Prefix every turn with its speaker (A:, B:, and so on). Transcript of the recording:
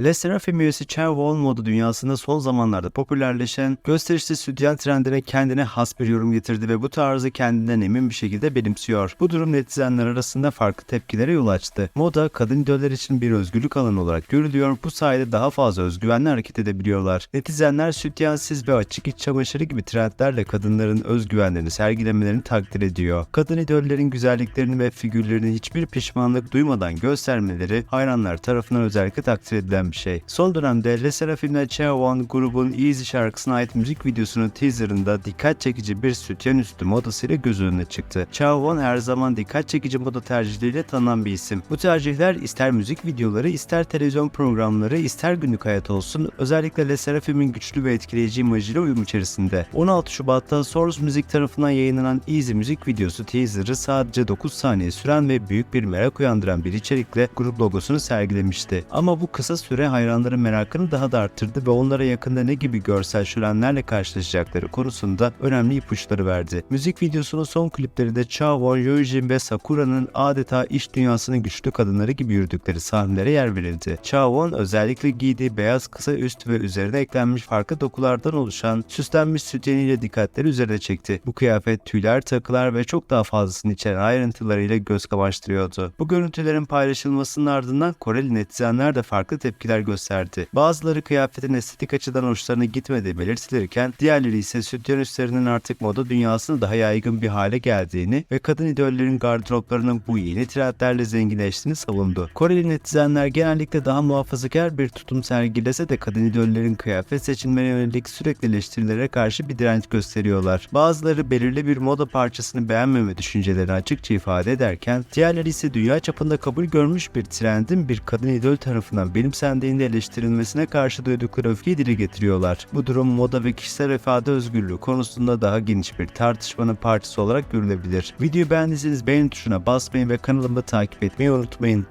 A: Le Sserafim üyesi Chen Won moda dünyasında son zamanlarda popülerleşen gösterişli sütyen trendine kendine has bir yorum getirdi ve bu tarzı kendinden emin bir şekilde benimsiyor. Bu durum netizenler arasında farklı tepkilere yol açtı. Moda kadın idoller için bir özgürlük alanı olarak görülüyor. Bu sayede daha fazla özgüvenli hareket edebiliyorlar. Netizenler sütyensiz ve açık iç çamaşırı gibi trendlerle kadınların özgüvenlerini sergilemelerini takdir ediyor. Kadın idollerin güzelliklerini ve figürlerini hiçbir pişmanlık duymadan göstermeleri hayranlar tarafından özellikle takdir edilen bir şey. Son dönemde Le Sserafim'le Cheowon grubun Easy şarkısına ait müzik videosunun teaserında dikkat çekici bir sütyen üstü modasıyla göz önüne çıktı. Cheowon her zaman dikkat çekici moda tercihleriyle tanınan bir isim. Bu tercihler ister müzik videoları, ister televizyon programları, ister günlük hayat olsun özellikle Le Sserafim'in güçlü ve etkileyici imajıyla uyum içerisinde. 16 Şubat'ta Source Müzik tarafından yayınlanan Easy müzik videosu teaserı sadece 9 saniye süren ve büyük bir merak uyandıran bir içerikle grup logosunu sergilemişti. Ama bu kısa süre hayranların merakını daha da arttırdı ve onlara yakında ne gibi görsel şölenlerle karşılaşacakları konusunda önemli ipuçları verdi. Müzik videosunun son kliplerinde Chawon, Yeojin ve Sakura'nın adeta iş dünyasının güçlü kadınları gibi yürüdükleri sahnelere yer verildi. Chawon özellikle giydiği beyaz kısa üst ve üzerine eklenmiş farklı dokulardan oluşan süslenmiş sütyeniyle dikkatleri üzerine çekti. Bu kıyafet tüyler, takılar ve çok daha fazlasını içeren ayrıntılarıyla göz kamaştırıyordu. Bu görüntülerin paylaşılmasının ardından Koreli netizenler de farklı tepkiler gösterdi. Bazıları kıyafetin estetik açıdan hoşlarına gitmediği belirtilirken diğerleri ise sütyen üstlerinin artık moda dünyasında daha yaygın bir hale geldiğini ve kadın idollerin gardıroplarının bu yeni trendlerle zenginleştiğini savundu. Koreli netizenler genellikle daha muhafazakar bir tutum sergilese de kadın idollerin kıyafet seçimlerine yönelik sürekli eleştirilere karşı bir direnç gösteriyorlar. Bazıları belirli bir moda parçasını beğenmeme düşüncelerini açıkça ifade ederken diğerleri ise dünya çapında kabul görmüş bir trendin bir kadın idol tarafından benimsendiğinde eleştirilmesine karşı duydukları öfkeyi dile getiriyorlar. Bu durum moda ve kişisel ifade özgürlüğü konusunda daha geniş bir tartışmanın parçası olarak görülebilir. Videoyu beğendiyseniz beğen tuşuna basmayı ve kanalımı takip etmeyi unutmayın.